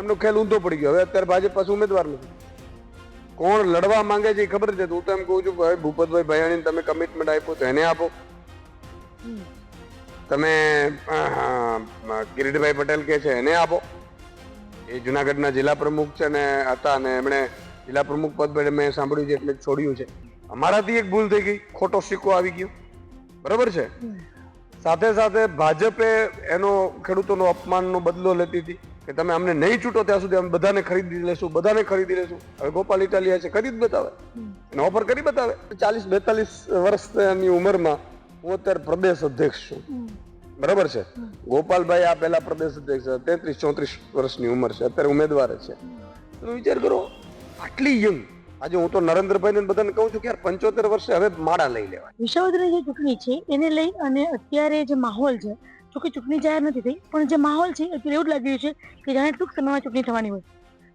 એમનો ખેલ ઊંધો પડી ગયો. હવે અત્યારે ભાજપ પાસે ઉમેદવાર નથી. કોણ લડવા માંગે છે એ ખબર છે? હું તો એમ કહું છું ભાઈ ભૂપતભાઈ ભયાણી તમે કમિટમેન્ટ આપ્યો તો એને આપો. તમે કિરીટભાઈ પટેલ કે છે એને આપો. એ જુનાગઢના જિલ્લા પ્રમુખ છે ને હતા અને એમણે જિલ્લા પ્રમુખ પદ પર મેં સાંભળ્યું છે એટલે છોડ્યું છે. અમારાથી એક ભૂલ થઈ ગઈ. ખોટો સિક્કો આવી ગયો. બરાબર છે? સાથે સાથે ભાજપે એનો ખેડૂતોનો અપમાનનો બદલો લેતી હતી. કે તમે અમને નહીં છૂટો ત્યાં સુધી અમે બધાને ખરીદી લેશું, બધાને ખરીદી લેશું. હવે ગોપાલ ઇટાલિયા છે કરી બતાવે. એને ઓફર કરી બતાવે. ચાલીસ બેતાલીસ વર્ષની ઉંમરમાં હું અત્યારે પ્રદેશ અધ્યક્ષ છું. બરાબર છે? ગોપાલભાઈ આ પહેલા પ્રદેશ અધ્યક્ષ તેત્રીસ ચોત્રીસ વર્ષની ઉંમર છે, અત્યારે ઉમેદવાર છે. તમે વિચાર કરો, આટલી યંગ આજે હું તો નરેન્દ્રભાઈ ને બધાને કહું છું કે યાર પંચોતેર વર્ષે હવે માળા લઈ લેવાય. વિસાવદરની જે ચૂંટણી છે, એને લઈ અને અત્યારે જે માહોલ છે જો કે ચૂંટણી જાહેર નથી થઈ. પણ જે માહોલ છે અત્યારે એવું જ લાગી રહ્યું છે કે જાણે ટૂંક સમયમાં ચૂંટણી થવાની હોય.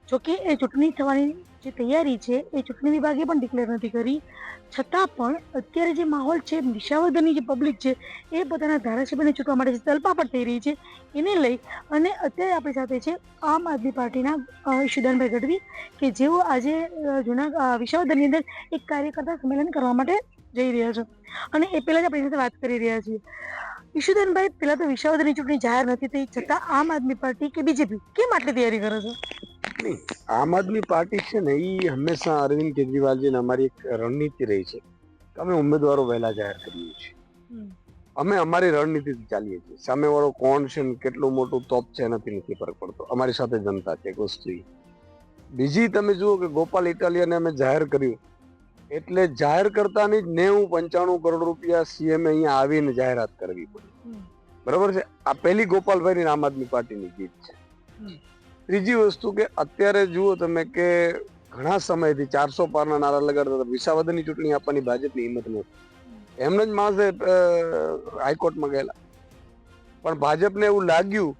જોકે એ ચૂંટણી થવાની જે તૈયારી છે, એ ચૂંટણી વિભાગે પણ ડિક્લેર નથી કરી. છતાં પણ અત્યારે જે માહોલ છે નિશાવર્ધનની જે પબ્લિક છે, એ પોતાના ધારાસભ્યને ચૂંટવા માટે જે તલપાપડ થઈ રહી છે, એને લઈ અને અત્યારે આપણી સાથે છે આમ આદમી પાર્ટીના ઈશુદાનભાઈ ગઢવી કે જેઓ આજે જૂના વિશાવર્ધનની અંદર એક કાર્યકર્તા સંમેલન કરવા માટે જઈ રહ્યા છે. અને એ પહેલાં જ આપણી સાથે વાત કરી રહ્યા છીએ. ઈશુદાનભાઈ પેલા તો વિસાવદરની ચૂંટણી જાહેર નથી થઈ છતાં આમ આદમી પાર્ટી કે બીજેપી? કેમ આટલી તૈયારી કરે છે? નહીં આમ આદમી પાર્ટી છે ને એ હંમેશા અરવિંદ કેજરીવાલજીને અમારી એક રણનીતિ રહી છે. કે અમે ઉમેદવારો વહેલા જાહેર કરીએ છીએ. અમે અમારી રણનીતિથી ચાલીએ છીએ. સામેવાળો કોણ છે ને કેટલું મોટું તોપ છે એનાથી નથી ફરક પડતો. અમારી સાથે જનતા છે એક વસ્તુ બીજી તમે જુઓ કે ગોપાલ ઇટાલિયાને અમે જાહેર કર્યું. એટલે જાહેર કરતાની જ નેવું પંચાણું કરોડ રૂપિયા સીએમ અહીંયા આવીને જાહેરાત કરવી પડી. બરાબર છે? આ પહેલી ગોપાલભાઈની આમ આદમી પાર્ટીની જીત છે. ત્રીજી વસ્તુ કે અત્યારે જુઓ તમે કે ઘણા સમયથી ચારસો પારના નારા લગાડતા હતા. વિસાવદનની ચૂંટણી આપવાની ભાજપની હિંમત નહોતી. એમને જ માણસે હાઈકોર્ટમાં ગયેલા. પણ ભાજપને એવું લાગ્યું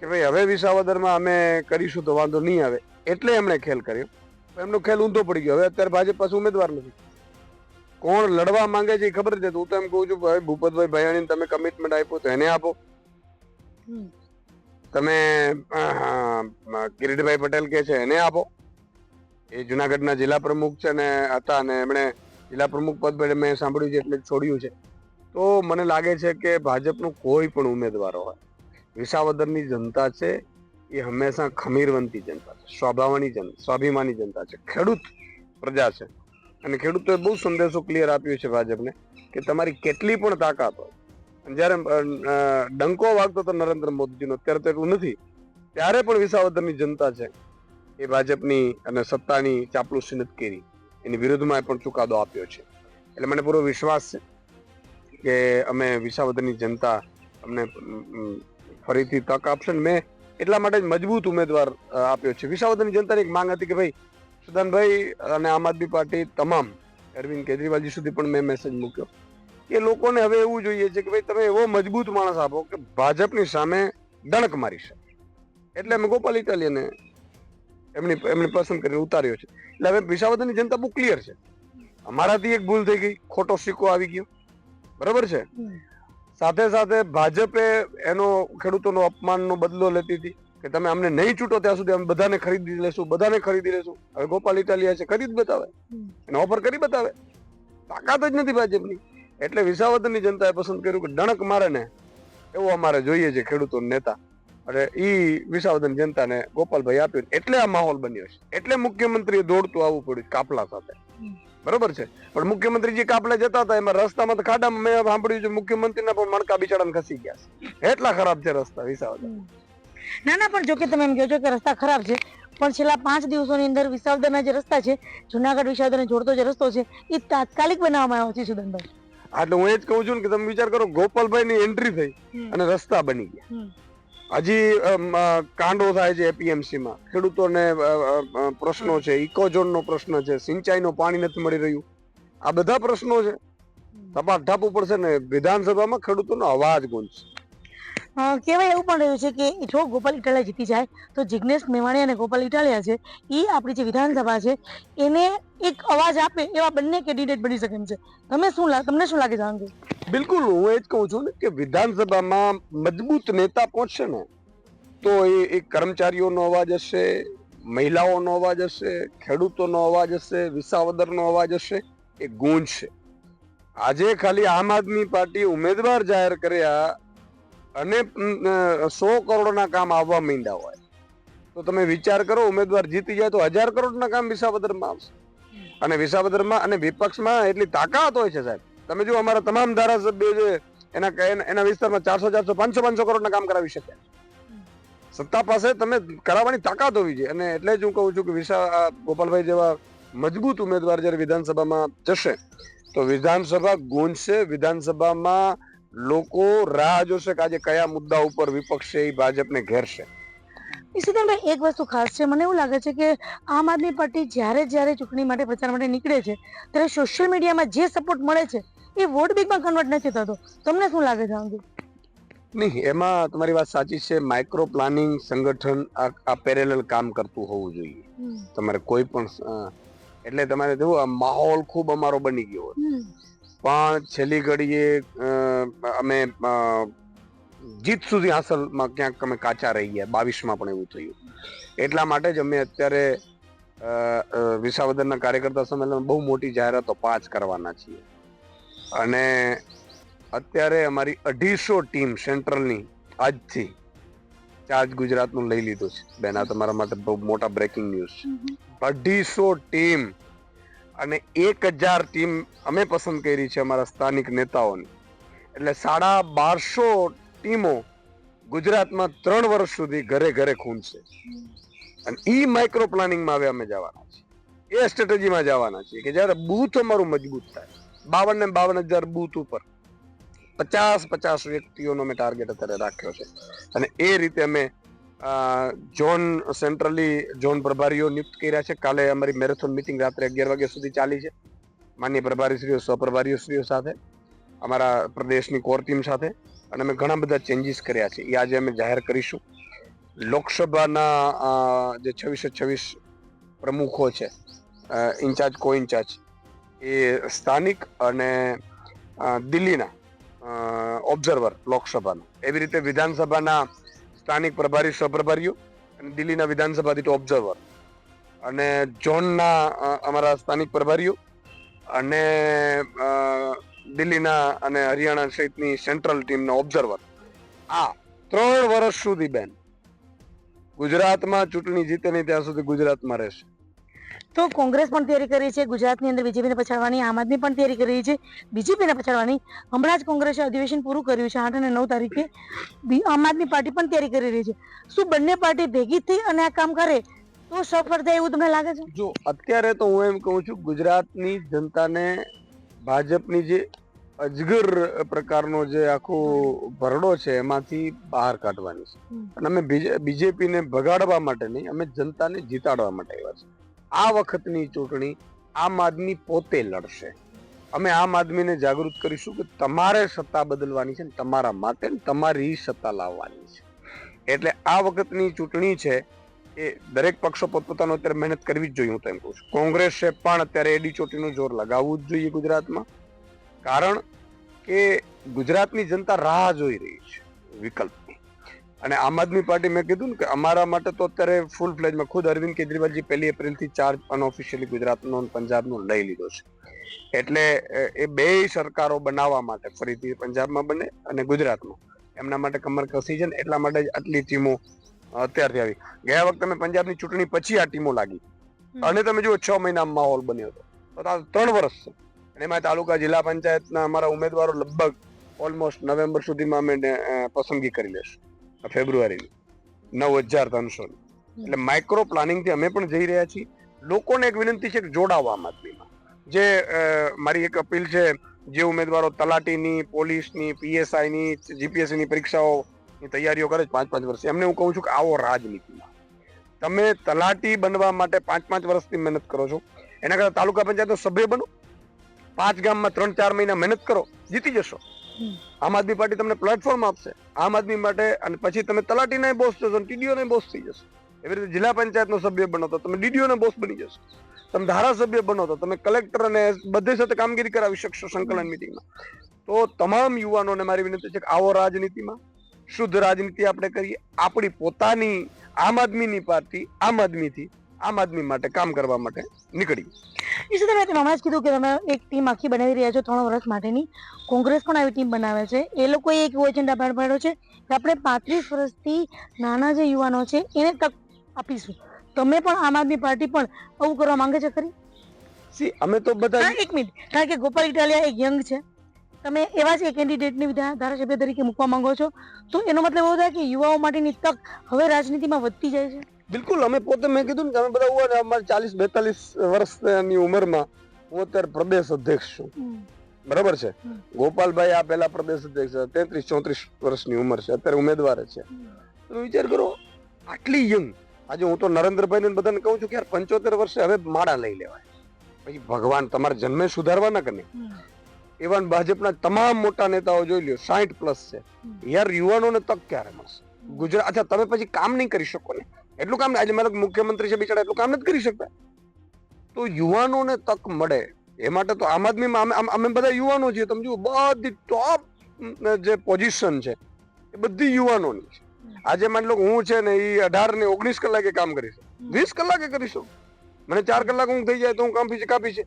કે ભાઈ હવે વિસાવદરમાં અમે કરીશું તો વાંધો નહીં આવે. એટલે એમણે ખેલ કર્યો. એમનો ખેલ ઊંધો પડી ગયો. હવે અત્યારે ભાજપ પાસે ઉમેદવાર નથી. કોણ લડવા માંગે છે એ ખબર છે? તો હું તો એમ કહું છું ભાઈ ભૂપતભાઈ ભયાણી તમે કમિટમેન્ટ આપ્યો તો એને આપો. તમે કિરીટભાઈ પટેલ કે છે એને આપો. એ જુનાગઢના જિલ્લા પ્રમુખ છે ને હતા અને એમણે જિલ્લા પ્રમુખ પદ પર મેં સાંભળ્યું છે એટલે છોડ્યું છે. તો મને લાગે છે કે ભાજપનો કોઈ પણ ઉમેદવાર હોય વિસાવદરની જનતા છે એ હંમેશા ખમીરવંતી જનતા છે, સ્વભાવની જનતા સ્વાભિમાની જનતા છે. ખેડૂત પ્રજા છે. અને ખેડૂતોએ બહુ સંદેશો ક્લિયર આપ્યો છે ભાજપને કે તમારી કેટલી પણ તાકાત હોય જ્યારે ડંકો વાગતો હતો નરેન્દ્ર મોદીજીનો, અત્યારે તો એટલું નથી, ત્યારે પણ વિસાવદરની જનતા છે એ ભાજપની અને સત્તાની ચાપલુસી નથી કરી, એની વિરુદ્ધમાં પણ ચુકાદો આપ્યો છે. એટલે મને પૂરો વિશ્વાસ છે કે અમે વિસાવદરની જનતા અમને ફરીથી તક આપશે ને મેં એટલા માટે જ મજબૂત ઉમેદવાર આપ્યો છે. વિસાવદરની જનતાની એક માંગ હતી કે ભાઈ, સુદાનભાઈ અને આમ આદમી પાર્ટી તમામ, અરવિંદ કેજરીવાલજી સુધી પણ મેં મેસેજ મૂક્યો. કે લોકોને હવે એવું જોઈએ છે કે ભાઈ, તમે એવો મજબૂત માણસ આપો કે ભાજપની સામે ડણક મારી શકે. એટલે અમે ગોપાલ ઇટાલિયને એમની એમની પસંદ કરીને ઉતાર્યો છે. એટલે હવે વિસાવદરની જનતા બહુ ક્લિયર છે. અમારાથી એક ભૂલ થઈ ગઈ. ખોટો સિક્કો આવી ગયો. બરાબર છે? સાથે સાથે ભાજપે એનો ખેડૂતોનો અપમાનનો બદલો લેતી હતી કે તમે અમને નહીં છૂટો ત્યાં સુધી અમે બધાને ખરીદી લેશું, બધાને ખરીદી લેશું. હવે ગોપાલ ઇટાલિયા છે ખરીદ બતાવે. એને ઓફર કરી બતાવે. તાકાત જ નથી ભાજપની. એટલે વિસાવદરની જનતાએ પસંદ કર્યું કે ડણક મારે ને એવું અમારે જોઈએ છે ખેડૂતો નેતા. અને ઈ વિસાવદન જનતાને ગોપાલભાઈ આપ્યું એટલે આ માહોલ બન્યો છે. એટલે મુખ્યમંત્રીએ દોડતું આવવું પડ્યું કાપલા સાથે. બરોબર છે. પણ મુખ્યમંત્રીજી કાપલે જતા હતા એમાં રસ્તામાં તો ખાડામાં મેં સાંભળ્યું છે મુખ્યમંત્રીના પણ મણકા બિચારાને ખસી ગયા છે. એટલા ખરાબ છે રસ્તા વિસાવદર. ના ના પણ જો કે તમે એમ કહો છો કે રસ્તા ખરાબ છે પણ છેલ્લા પાંચ દિવસોની અંદર વિસાવદરના જે રસ્તા છે જુનાગઢ વિસાવદરને જોડતો જે રસ્તો છે એ તાત્કાલિક બનાવવામાં આવ્યો છે સુદનભાઈ. એટલે હું એ જ કહું છું કે તમે વિચાર કરો ગોપાલભાઈ ની એન્ટ્રી થઈ અને રસ્તા બની ગયા. હજી કાંડો થાય છે એપીએમસીમાં. ખેડૂતોને પ્રશ્નો છે. ઇકોઝોન નો પ્રશ્ન છે. સિંચાઈનો પાણી નથી મળી રહ્યું. આ બધા પ્રશ્નો છે. તપાસ ઠાપવું પડશે ને વિધાનસભામાં ખેડૂતોનો અવાજ ગુંજશે. કહેવાય એવું પણ રહ્યું છે કે જો ગોપાલ ઇટાલિયા જીતી જાય, તો જિગ્નેશ મેવાણી અને ગોપાલ ઇટાલિયા છે એ આપણી જે વિધાનસભા છે, એને એક અવાજ આપે એવા બંને કેન્ડિડેટ બની શકે છે. તમે શું તમને શું લાગે છે બિલકુલ, હું એ જ કહું છું ને કે વિધાનસભામાં મજબૂત નેતા પહોંચશે ને, તો એ એક કર્મચારીઓનો અવાજ હશે, મહિલાઓનો અવાજ હશે, ખેડૂતોનો અવાજ હશે, વિસાવદરનો અવાજ હશે, એ ગૂંજશે. આજે ખાલી આમ આદમી પાર્ટી ઉમેદવાર જાહેર કર્યા અને સો કરોડના કામ આવવા માંડ્યા હોય. તો તમે વિચાર કરો, ઉમેદવાર જીતી જાય તો હજાર કરોડના કામ વિસાવદરમાં આવશે. અને વિસાવદરમાં અને વિપક્ષમાં એટલી તાકાત હોય છે સાહેબ. તમે જો અમારા તમામ ધારાસભ્યો જે એના- એના વિસ્તારમાં ચારસો ચારસો, પાંચસો પાંચસો કરોડના કામ કરાવી શકે. સત્તા પાસે તમે કરાવવાની તાકાત હોવી જોઈએ. અને એટલે જ હું કહું છું કે વિશા ગોપાલભાઈ જેવા મજબૂત ઉમેદવાર જ્યારે વિધાનસભામાં જશે, તો વિધાનસભા ગુંજશે. વિધાનસભામાં લોકો રાહ જોશે કે આજે કયા મુદ્દા ઉપર વિપક્ષ છે એ ભાજપને ઘેરશે. ઈશુદાનભાઈ એક વસ્તુ ખાસ છે. મને એવું લાગે છે કે આમ આદમી પાર્ટી જ્યારે જ્યારે ચૂંટણી માટે પ્રચાર માટે નીકળે છે ત્યારે સોશિયલ મીડિયામાં જે સપોર્ટ મળે છે એ વોટ બેંકમાં કન્વર્ટ નથી થતો. તમને શું લાગે છે આમ નહીં એમાં તમારી વાત સાચી છે. માઇક્રો પ્લાનિંગ સંગઠન આ પેરેલલ કામ કરતું હોવું જોઈએ. તમારે કોઈ પણ એટલે તમારે જોવું માહોલ ખૂબ અમારો બની ગયો પણ છેલ્લી ઘડીએ અમે જીત સુધી હાંસલમાં ક્યાંક અમે કાચા રહી ગયા બાવીસમાં પણ એવું થયું. એટલા માટે જ અમે અત્યારે વિસાવદરના કાર્યકર્તા સંમેલન બહુ મોટી જાહેરાતો પાંચ કરવાના છીએ. અને અત્યારે અમારી અઢીસો ટીમ સેન્ટ્રલની આજથી ચાર્જ ગુજરાતનું લઈ લીધું છે. બેન આ તમારા માટે બહુ મોટા બ્રેકિંગ ન્યૂઝ છે. અઢીસો ટીમ અને એક હજાર ટીમ અમે પસંદ કરી છે અમારા સ્થાનિક નેતાઓની. એટલે સાડા બારસો ટીમો ગુજરાતમાં ત્રણ વર્ષ સુધી ઘરે ઘરે ખૂંદશે અને ઈ માઇક્રો પ્લાનિંગમાં હવે અમે જવાના છીએ. એ સ્ટ્રેટેજીમાં જવાના છીએ કે જ્યારે બૂથ અમારું મજબૂત થાય. બાવન ને બાવન હજાર બૂથ ઉપર. પચાસ પચાસ વ્યક્તિઓનો અમે ટાર્ગેટ અત્યારે રાખ્યો છે. અને એ રીતે અમે ઝોન સેન્ટ્રલી ઝોન પ્રભારીઓ નિયુક્ત કર્યા છે. કાલે અમારી મેરેથોન મિટિંગ રાત્રે અગિયાર વાગ્યા સુધી ચાલી છે. માન્ય પ્રભારીશ્રીઓ, સહપ્રભારીશ્રીઓ સાથે, અમારા પ્રદેશની કોર ટીમ સાથે. અને અમે ઘણા બધા ચેન્જીસ કર્યા છે. એ આજે અમે જાહેર કરીશું. લોકસભાના જે છવ્વીસો છવ્વીસ પ્રમુખો છે ઇન્ચાર્જ કો ઇન્ચાર્જ એ સ્થાનિક અને દિલ્હીના ઓબ્ઝર્વર લોકસભાના. એવી રીતે વિધાનસભાના સ્થાનિક પ્રભારી સહપ્રભારીઓ અને દિલ્હીના વિધાનસભા દીઠ ઓબ્ઝર્વર અને ઝોનના અમારા સ્થાનિક પ્રભારીઓ અને દિલ્હીના અને હરિયાણા સહિતની સેન્ટ્રલ ટીમના ઓબ્ઝર્વર આ ત્રણ વર્ષ સુધી બેન ગુજરાતમાં ચૂંટણી જીતે નહીં, ત્યાં સુધી ગુજરાતમાં રહેશે. તો કોંગ્રેસ પણ તૈયારી કરી છે ગુજરાતની અંદર બીજેપીને પછાડવાની આમ આદમી પણ તૈયારી કરી છે બીજેપીને પછાડવાની. હમણાં જ કોંગ્રેસે અધિવેશન પૂરું કર્યું છે આઠ અને નવ તારીખે. આમ આદમી પાર્ટી પણ તૈયારી કરી રહી છે. શું બંને પાર્ટી ભેગી થઈ અને આ કામ કરે તો સફળ થાય એવું તમને લાગે છે? જો અત્યારે તો હું એમ કહું છું ગુજરાતની જનતાને ભાજપની જે અજગર પ્રકારનો જે આખો ભરડો છે એમાંથી બહાર કાઢવાની છે. અને અમે બીજેપીને ભગાડવા માટે નહીં અમે જનતાને જીતાડવા માટે આવ્યા છે આ વખતની ચૂંટણી આમ આદમી પોતે લડશે. અમે આમ આદમીને જાગૃત કરીશું કે તમારે સત્તા બદલવાની છે ને તમારા માટે તમારી સત્તા લાવવાની છે. એટલે આ વખતની ચૂંટણી છે એ દરેક પક્ષો પોતપોતાનો અત્યારે મહેનત કરવી જ જોઈએ હું તેમ કહું છું. કોંગ્રેસે પણ અત્યારે એડી ચોટીનું જોર લગાવવું જ જોઈએ ગુજરાતમાં. કારણ કે ગુજરાતની જનતા રાહ જોઈ રહી છે. વિકલ્પની અને આમ આદમી પાર્ટી મેં કીધું ને કે અમારા માટે તો અત્યારે ફૂલ ફ્લેજમાં ખુદ અરવિંદ કેજરીવાલજી પહેલી એપ્રિલથી ચાર્જ અનઓફિશિયલી ગુજરાતનો અને પંજાબનો લઈ લીધો છે. એટલે એ બે સરકારો બનાવવા માટે ફરીથી પંજાબમાં બને અને ગુજરાતમાં. એમના માટે કમર કસી છે ને એટલા માટે જ આટલી ટીમો અત્યારથી આવી. ગયા વખતે મેં પંજાબની ચૂંટણી પછી આ ટીમો લાગી. અને તમે જુઓ છ મહિના માહોલ બન્યો હતો. તો આ ત્રણ વર્ષ છે. અને એમાં તાલુકા જિલ્લા પંચાયતના અમારા ઉમેદવારો લગભગ ઓલમોસ્ટ નવેમ્બર સુધીમાં અમે પસંદગી કરી લેશું. ફેબ્રુઆરીની નવ હજાર ત્રણસો એટલે માઇક્રો પ્લાનિંગથી અમે પણ જઈ રહ્યા છીએ. લોકોને એક વિનંતી છે કે જોડાવો આમ આદમીમાં. જે મારી એક અપીલ છે જે ઉમેદવારો તલાટીની પોલીસની પીએસઆઈની જીપીએસસીની પરીક્ષાઓની તૈયારીઓ કરે છે પાંચ પાંચ વર્ષ એમને હું કહું છું કે આવો રાજનીતિમાં. તમે તલાટી બનવા માટે પાંચ પાંચ વર્ષથી મહેનત કરો છો. એના કરતા તાલુકા પંચાયતનો સભ્ય બનો. પાંચ ગામમાં ત્રણ ચાર મહિના મહેનત કરો. જીતી જશો. આમ આદમી પાર્ટી તમને પ્લેટફોર્મ આપશે. આમ આદમી માટે અને પછી તમે તલાટીના બોસ થશો ટીડીઓ બોસ થઈ જશો. એવી રીતે જિલ્લા પંચાયતનો સભ્ય બનો તો તમે ડીડીઓને બોસ બની જશો. તમે ધારાસભ્ય બનો તો તમે કલેક્ટર અને બધે સાથે કામગીરી કરાવી શકશો સંકલન મિટિંગમાં તો તમામ યુવાનોને મારી વિનંતી છે કે આવો રાજનીતિમાં શુદ્ધ રાજનીતિ આપણે કરીએ. આપણી પોતાની આમ આદમીની પાર્ટી આમ આદમીથી આમ આદમી માટે કામ કરવા માટે નીકળી. એ સાથે મેં હમણાં જ કીધું કે તમે એક ટીમ આખી બનાવી રહ્યા છો ત્રણ વર્ષ માટેની. કોંગ્રેસ પણ આવી ટીમ બનાવે છે. એ લોકોએ એક એવો એજન્ડા બહાર પાડ્યો છે કે આપણે પાંત્રીસ વર્ષથી નાના જે યુવાનો છે એને તક આપીશું. તમે પણ આમ આદમી પાર્ટી પણ આવું કરવા માંગે છે ખરી? સી અમે તો બધા એક મિનિટ. કારણ કે ગોપાલ ઇટાલિયા એક યંગ છે. તમે એવા જ એક કેન્ડિડેટને ધારાસભ્ય તરીકે મૂકવા માંગો છો. તો એનો મતલબ એવો થાય કે યુવાઓ માટેની તક હવે રાજનીતિમાં વધતી જાય છે. બિલકુલ અમે પોતે મેં કીધું ને તમે બધા ઊભા ને અમારે ચાલીસ બેતાલીસ વર્ષની ઉંમરમાં હું અત્યારે પ્રદેશ અધ્યક્ષ છું. બરાબર છે? ગોપાલભાઈ આ પહેલા પ્રદેશ અધ્યક્ષ તેત્રીસ ચોત્રીસ વર્ષની ઉંમર છે અત્યારે ઉમેદવાર છે. તમે વિચાર કરો આટલી યંગ આજે હું તો નરેન્દ્રભાઈ ને બધાને કહું છું કે યાર પંચોતેર વર્ષે હવે માળા લઈ લેવાય. પછી ભગવાન તમારે જન્મે સુધારવાના કે નહીં? એવા ભાજપના તમામ મોટા નેતાઓ જોઈ લ્યો સાઠ પ્લસ છે. યાર યુવાનોને તક ક્યારે મળશે? ગુજરાત અચ્છા તમે પછી કામ નહીં કરી શકો ને? એટલું કામ આજે મારા મુખ્યમંત્રી છે બિચારા એટલું કામ નથી કરી શકતા. તો યુવાનોને તક મળે એ માટે તો આમ આદમીમાં અમે અમે બધા યુવાનો છીએ તમે જુઓ બધી ટોપ જે પોઝિશન છે એ બધી યુવાનોની છે. આજે માની લો હું છે ને એ અઢાર ને ઓગણીસ કલાકે કામ કરીશ. વીસ કલાકે કરીશું. મને ચાર કલાક ઊંઘ થઈ જાય તો હું કામ ફી કાપી છે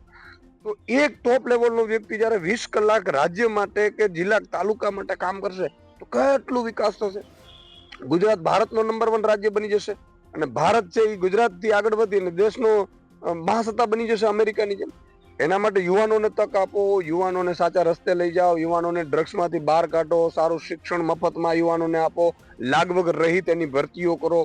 તો એક ટોપ લેવલનો વ્યક્તિ જ્યારે વીસ કલાક રાજ્ય માટે કે જિલ્લા તાલુકા માટે કામ કરશે તો કેટલું વિકાસ થશે? ગુજરાત ભારતનો નંબર વન રાજ્ય બની જશે. અને ભારત છે એ ગુજરાતથી આગળ વધી અને દેશનો મહાસત્તા બની જશે અમેરિકાની જેમ. એના માટે યુવાનોને તક આપો, યુવાનોને સાચા રસ્તે લઈ જાઓ, યુવાનોને ડ્રગ્સમાંથી બહાર કાઢો, સારું શિક્ષણ મફતમાં યુવાનોને આપો લાગ વગર રહિત એની ભરતીઓ કરો,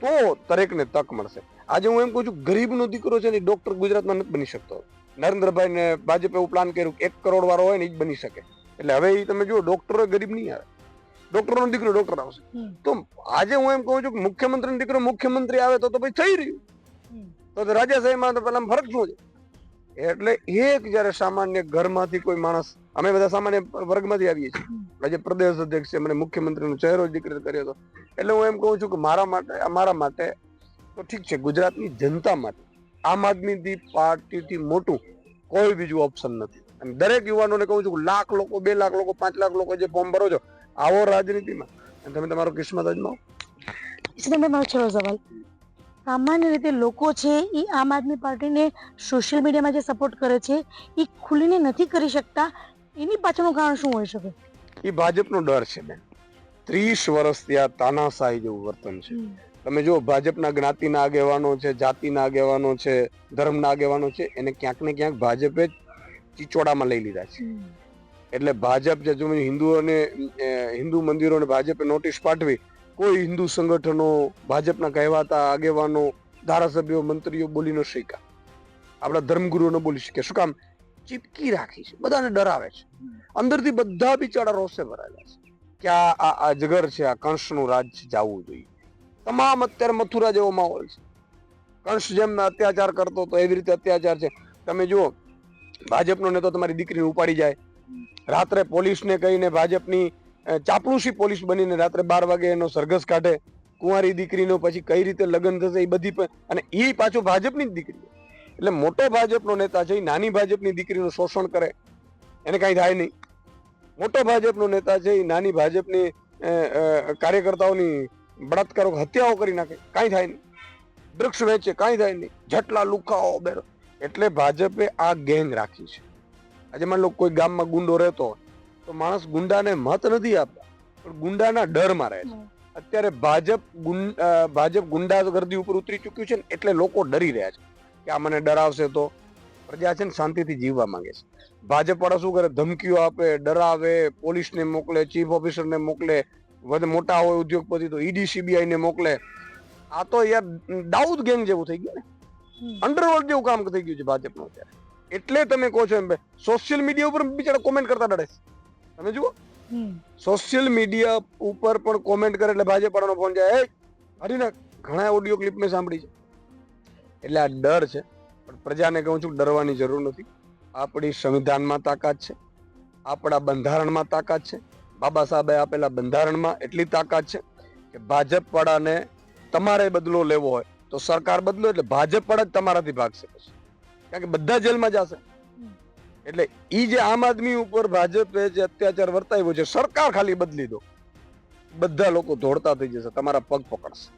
તો દરેકને તક મળશે. આજે હું એમ કહું છું, ગરીબનો દીકરો છે ને ડોક્ટર ગુજરાતમાં નથી બની શકતો. નરેન્દ્રભાઈને ભાજપે એવું પ્લાન કર્યું એક કરોડ વાળો હોય ને એ જ બની શકે. એટલે હવે એ તમે જુઓ, ડોક્ટરો ગરીબ નહીં આવે. ડોક્ટરનો દીકરો ડોક્ટર આવશે. તો આજે હું એમ કહું છું કે મુખ્યમંત્રીનો દીકરો મુખ્યમંત્રી આવે તો તો ભાઈ થઈ રહ્યું. તો રાજા સાહેબમાં તો પેલા ફરક શું છે? એટલે એક જયારે સામાન્ય ઘરમાંથી કોઈ માણસ અમે બધા સામાન્ય વર્ગમાંથી આવીએ છીએ. આજે પ્રદેશ અધ્યક્ષ છે મને મુખ્યમંત્રીનો ચહેરો ડિક્લેર કર્યો હતો. એટલે હું એમ કહું છું કે મારા માટે અમારા માટે તો ઠીક છે ગુજરાતની જનતા માટે આમ આદમી પાર્ટીથી મોટું કોઈ બીજું ઓપ્શન નથી. અને દરેક યુવાનોને કહું છું કે લાખ લોકો બે લાખ લોકો પાંચ લાખ લોકો જે ફોર્મ ભરો છો આવો રાજનીતિમાં. અને તમે તમારો કિસ્મત અજમાવો. તમે મારો છેલ્લો સવાલ. સામાન્ય રીતે લોકો છે એ આમ આદમી પાર્ટીને સોશિયલ મીડિયામાં જે સપોર્ટ કરે છે એ ખુલીને નથી કરી શકતા. એની પાછળનું કારણ શું હોઈ શકે? એ ભાજપનો ડર છે બેન. ત્રીસ વર્ષથી આ તાનાશાહી જેવું વર્તન છે. તમે જો ભાજપના જ્ઞાતિના આગેવાનો છે જાતિના આગેવાનો છે ધર્મના આગેવાનો છે એને ક્યાંક ને ક્યાંક ભાજપે ચીચોડામાં લઈ લીધા છે. એટલે ભાજપ જે હિન્દુઓને હિન્દુ મંદિરોને ભાજપે નોટિસ પાઠવી, કોઈ હિન્દુ સંગઠનો ભાજપના કહેવાતા આગેવાનો, ધારાસભ્યો, મંત્રીઓ બોલી ન શક્યા. આપણા ધર્મગુરુઓ બોલી શક્યા. શું કામ? ચીપકી રાખી છે. બધાને ડરાવે છે. અંદરથી બધા બિચારા રોષે ભરાયેલા છે કે આ આ જગર છે, આ કંસનું રાજ જવું જોઈએ. તમામ અત્યારે મથુરા જેવો માહોલ છે. કંસ જેમ અત્યાચાર કરતો તો એવી રીતે અત્યાચાર છે. તમે જુઓ, ભાજપનો નેતો તમારી દીકરીને ઉપાડી જાય. રાત્રે પોલીસને કહીને ભાજપની ચાપલુસી પોલીસ બનીને રાત્રે બાર વાગે એનો સરઘસ કાઢે, કુંવારી દીકરીનો પછી કઈ રીતે લગ્ન થશે એ બધી અને એ પાછું ભાજપની જ દીકરી એટલે મોટો ભાજપનો નેતા છે એ, નાની ભાજપની દીકરીનું શોષણ કરે, એને કાંઈ થાય નહીં. મોટો ભાજપનો નેતા છે એ, નાની ભાજપની કાર્યકર્તાઓની બળાત્કારો, હત્યાઓ કરી નાખે, કાંઈ થાય નહીં. વૃક્ષ વેચે, કાંઈ થાય નહીં. જટલા લુખાઓ બેરો. એટલે ભાજપે આ ગેંગ રાખી છે. આજે માની લો કોઈ ગામમાં ગુંડો રહેતો હોય તો માણસ ગુંડાને મત નથી આપતા પણ ગુંડાના ડરમાં રહે છે. અત્યારે ભાજપ ભાજપ ગુંડાગર્દી ઉપર ઉતરી ચૂક્યું છે ને એટલે લોકો ડરી રહ્યા છે કે આ મને ડરાવશે તો. પ્રજા છે ને શાંતિથી જીવવા માંગે છે. ભાજપ વાળા શું કરે? ધમકીઓ આપે ડરાવે પોલીસને મોકલે ચીફ ઓફિસરને મોકલે વધુ મોટા હોય ઉદ્યોગપતિ તો ઈડી સીબીઆઈ ને મોકલે. આ તો યાર દાઉદ ગેંગ જેવું થઈ ગયું ને. અંડરવર્લ્ડ જેવું કામ થઈ ગયું છે ભાજપનું અત્યારે. એટલે તમે કહો છો એમ સોશિયલ મીડિયા ઉપર બિચારા કોમેન્ટ કરતા ડરે. તમે જુઓ. સોશિયલ મીડિયા ઉપર પણ કોમેન્ટ કરે એટલે ભાજપ વાળાનો ફોન જાય. હરીના ઘણા ઓડિયો ક્લિપ મેં સાંભળી છે. એટલે આ ડર છે. પણ પ્રજાને કહું છું ડરવાની જરૂર નથી. આપણી સંવિધાનમાં તાકાત છે. આપણા બંધારણમાં તાકાત છે. બાબા સાહેબે આપેલા બંધારણમાં એટલી તાકાત છે કે ભાજપ વાળાને તમારે બદલો લેવો હોય તો સરકાર બદલો એટલે ભાજપ વાળા જ તમારાથી ભાગશે પછી. કારણ કે બધા જેલમાં જશે. એટલે એ જે આમ આદમી ઉપર ભાજપે જે અત્યાચાર વર્તાવ્યો છે સરકાર ખાલી બદલી દો. બધા લોકો દોડતા થઈ જશે તમારા પગ પકડશે.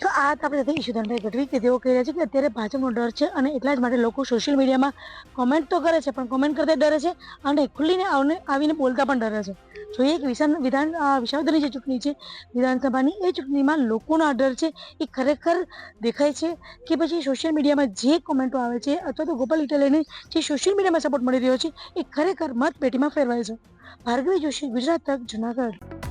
તો આ આપણે હતી ઈશુદાનભાઈ ગઢવી કે તેઓ કહી રહ્યા છે કે અત્યારે ભાજપનો ડર છે અને એટલા જ માટે લોકો સોશિયલ મીડિયામાં કોમેન્ટ તો કરે છે પણ કોમેન્ટ કરતા ડરે છે અને ખુલ્લીને આવીને બોલતા પણ ડરે છે. જોઈએ કે વિધાન વિધાન વિસાવદરની જે ચૂંટણી છે, વિધાનસભાની, એ ચૂંટણીમાં લોકોનો આડર છે, એ ખરેખર દેખાય છે કે પછી સોશિયલ મીડિયામાં જે કોમેન્ટો આવે છે, અથવા તો ગોપાલ ઇટાલિયાને જે સોશિયલ મીડિયામાં સપોર્ટ મળી રહ્યો છે, એ ખરેખર મતપેટીમાં ફેરવાય છે. ભાર્ગવી જોશી, ગુજરાત તક, જુનાગઢ.